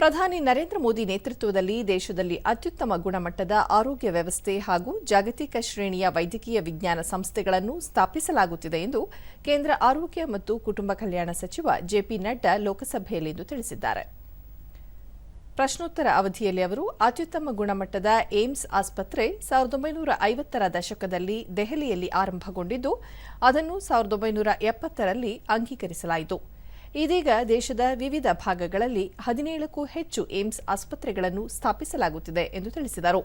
ಪ್ರಧಾನಿ ನರೇಂದ್ರ ಮೋದಿ ನೇತೃತ್ವದಲ್ಲಿ ದೇಶದಲ್ಲಿ ಅತ್ಯುತ್ತಮ ಗುಣಮಟ್ಟದ ಆರೋಗ್ಯ ವ್ಯವಸ್ಥೆ ಹಾಗೂ ಜಾಗತಿಕ ಶ್ರೇಣಿಯ ವೈದ್ಯಕೀಯ ವಿಜ್ಞಾನ ಸಂಸ್ಥೆಗಳನ್ನು ಸ್ಥಾಪಿಸಲಾಗುತ್ತಿದೆ ಎಂದು ಕೇಂದ್ರ ಆರೋಗ್ಯ ಮತ್ತು ಕುಟುಂಬ ಕಲ್ಯಾಣ ಸಚಿವ ಜೆಪಿ ನಡ್ಡಾ ಲೋಕಸಭೆಯಲ್ಲಿಂದು ತಿಳಿಸಿದ್ದಾರೆ. ಪ್ರಶ್ನೋತ್ತರ ಅವಧಿಯಲ್ಲಿ ಅವರು ಅತ್ಯುತ್ತಮ ಗುಣಮಟ್ಟದ ಏಮ್ಸ್ ಆಸ್ಪತ್ರೆ ಸಾವಿರದ ಒಂಬೈನೂರ ಐವತ್ತರ ದಶಕದಲ್ಲಿ ದೆಹಲಿಯಲ್ಲಿ ಆರಂಭಗೊಂಡಿದ್ದು, ಅದನ್ನು ಸಾವಿರದ ಒಂಬೈನೂರ ಎಪ್ಪತ್ತರಲ್ಲಿ ಅಂಗೀಕರಿಸಲಾಯಿತು. ಇದೀಗ ದೇಶದ ವಿವಿಧ ಭಾಗಗಳಲ್ಲಿ ಹದಿನೇಳಕ್ಕೂ ಹೆಚ್ಚು ಏಮ್ಸ್ ಆಸ್ಪತ್ರೆಗಳನ್ನು ಸ್ಥಾಪಿಸಲಾಗುತ್ತಿದೆ ಎಂದು ತಿಳಿಸಿದರು.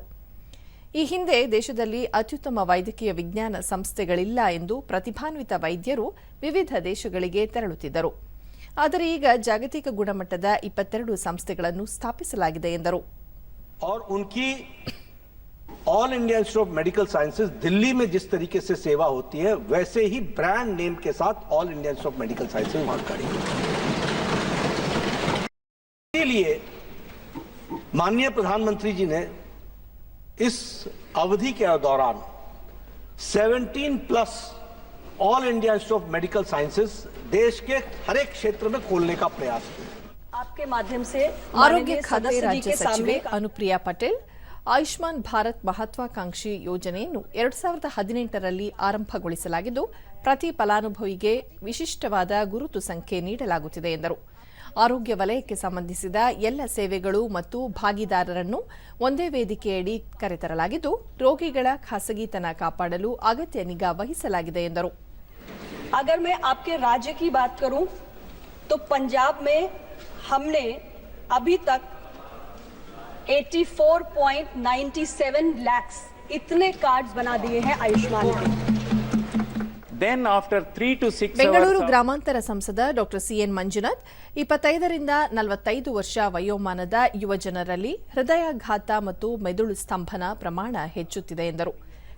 ಈ ಹಿಂದೆ ದೇಶದಲ್ಲಿ ಅತ್ಯುತ್ತಮ ವೈದ್ಯಕೀಯ ವಿಜ್ಞಾನ ಸಂಸ್ಥೆಗಳಿಲ್ಲ ಎಂದು ಪ್ರತಿಭಾನ್ವಿತ ವೈದ್ಯರು ವಿವಿಧ ದೇಶಗಳಿಗೆ ತೆರಳುತ್ತಿದ್ದರು. ಆದರೆ ಈಗ ಜಾಗತಿಕ ಗುಣಮಟ್ಟದ ಇಪ್ಪತ್ತೆರಡು ಸಂಸ್ಥೆಗಳನ್ನು ಸ್ಥಾಪಿಸಲಾಗಿದೆ ಎಂದರು. All India Institute of Medical Sciences Delhi में जिस तरीके से सेवा होती है वैसे ही ब्रांड नेम के साथ All India Institute of Medical Sciences वहाँ खड़ी इसीलिए माननीय प्रधानमंत्री जी ने इस अवधि के दौरान 17 plus All India Institute of Medical Sciences देश के हर एक क्षेत्र में खोलने का प्रयास किया। आपके माध्यम से आरोग्य खाद्य राज्य सचिव अनुप्रिया पटेल के ಸಚಿವೆ सामने ಅನುಪ್ರಿಯಾ ಪಟೇಲ್ ಆಯುಷ್ಮಾನ್ ಭಾರತ್ ಮಹತ್ವಾಕಾಂಕ್ಷಿ ಯೋಜನೆಯನ್ನು ಎರಡ್ ಸಾವಿರದ ಹದಿನೆಂಟರಲ್ಲಿ ಆರಂಭಗೊಳಿಸಲಾಗಿದ್ದು ಪ್ರತಿ ಫಲಾನುಭವಿಗೆ ವಿಶಿಷ್ಟವಾದ ಗುರುತು ಸಂಖ್ಯೆ ನೀಡಲಾಗುತ್ತಿದೆ ಎಂದರು ಆರೋಗ್ಯ ವಲಯಕ್ಕೆ ಸಂಬಂಧಿಸಿದ ಎಲ್ಲ ಸೇವೆಗಳು ಮತ್ತು ಭಾಗಿದಾರರನ್ನು ಒಂದೇ ವೇದಿಕೆಯಡಿ ಕರೆತರಲಾಗಿದ್ದು ರೋಗಿಗಳ ಖಾಸಗಿತನ ಕಾಪಾಡಲು ಅಗತ್ಯ ನಿಗಾ ವಹಿಸಲಾಗಿದೆ ಎಂದರು अगर मैं आपके राज्य की बात करूं तो पंजाब में हमने अभी तक 84.97 लाख इतने कार्ड्स बना दिए हैं आयुष्मान के Then after three to six Bengaluru hours of- ಗ್ರಾಮಾಂತರ ಸಂಸದ ಡಾಕ್ಟರ್ ಸಿಎನ್ ಮಂಜುನಾಥ್ ಇಪ್ಪತ್ತೈದರಿಂದ ನಲವತ್ತೈದು ವರ್ಷ ವಯೋಮಾನದ ಯುವ ಜನರಲ್ಲಿ ಹೃದಯಾಘಾತ ಮತ್ತು ಮೆದುಳು ಸ್ತಂಭನ ಪ್ರಮಾಣ ಹೆಚ್ಚುತ್ತಿದೆ ಎಂದರು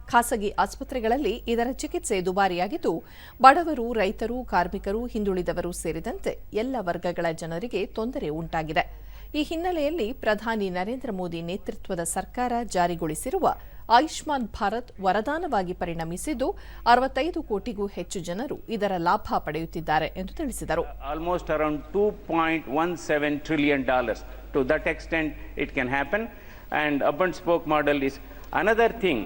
ಖಾಸಗಿ ಆಸ್ಪತ್ರೆಗಳಲ್ಲಿ ಇದರ ಚಿಕಿತ್ಸೆ ದುಬಾರಿಯಾಗಿದ್ದು ಬಡವರು ರೈತರು ಕಾರ್ಮಿಕರು ಹಿಂದುಳಿದವರು ಸೇರಿದಂತೆ ಎಲ್ಲ ವರ್ಗಗಳ ಜನರಿಗೆ ತೊಂದರೆ ಉಂಟಾಗಿದೆ ಈ ಹಿನ್ನೆಲೆಯಲ್ಲಿ ಪ್ರಧಾನಿ ನರೇಂದ್ರ ಮೋದಿ ನೇತೃತ್ವದ ಸರ್ಕಾರ ಜಾರಿಗೊಳಿಸಿರುವ ಆಯುಷ್ಮಾನ್ ಭಾರತ್ ವರದಾನವಾಗಿ ಪರಿಣಮಿಸಿದ್ದು ಅರವತ್ತೈದು ಕೋಟಿಗೂ ಹೆಚ್ಚು ಜನರು ಇದರ ಲಾಭ ಪಡೆಯುತ್ತಿದ್ದಾರೆ ಎಂದು ತಿಳಿಸಿದರು. Almost around two point one seven trillion dollars to that extent it can happen and up and spoke model is another thing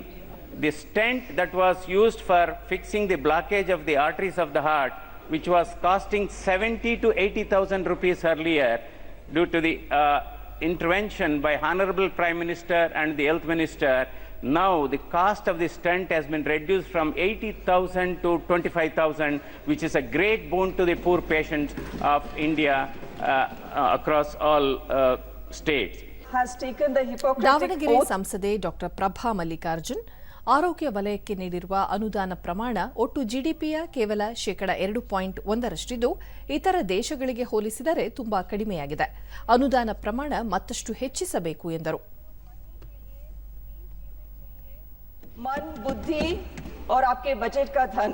the stent that was used for fixing the blockage of the arteries of the heart which was costing seventy to eighty thousand rupees earlier due to the uh, intervention by Honorable Prime Minister and the Health Minister, now the cost of the stent has been reduced from 80,000 to 25,000, which is a great boon to the poor patients of India uh, uh, across all uh, states. has taken the Hippocratic Davanagere oath ಸಂಸದೆ doctor Prabha Mallikarjun ಆರೋಗ್ಯ ವಲಯಕ್ಕೆ ನೀಡಿರುವ ಅನುದಾನ ಪ್ರಮಾಣ ಒಟ್ಟು ಜಿಡಿಪಿಯ ಕೇವಲ ಶೇಕಡ ಎರಡು ಪಾಯಿಂಟ್ ಒಂದರಷ್ಟಿದ್ದು ಇತರ ದೇಶಗಳಿಗೆ ಹೋಲಿಸಿದರೆ ತುಂಬಾ ಕಡಿಮೆಯಾಗಿದೆ ಅನುದಾನ ಪ್ರಮಾಣ ಮತ್ತಷ್ಟು ಹೆಚ್ಚಿಸಬೇಕು ಎಂದರು मन बुद्धि और आपके बजट का धन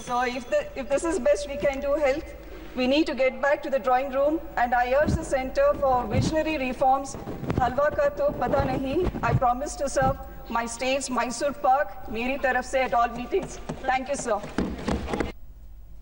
so if the if this is best we can do health we need to get back to the drawing room and i urge the center for visionary reforms halwa ka to pata nahi i promise to serve my states mysore park meri taraf se at all meetings thank you sir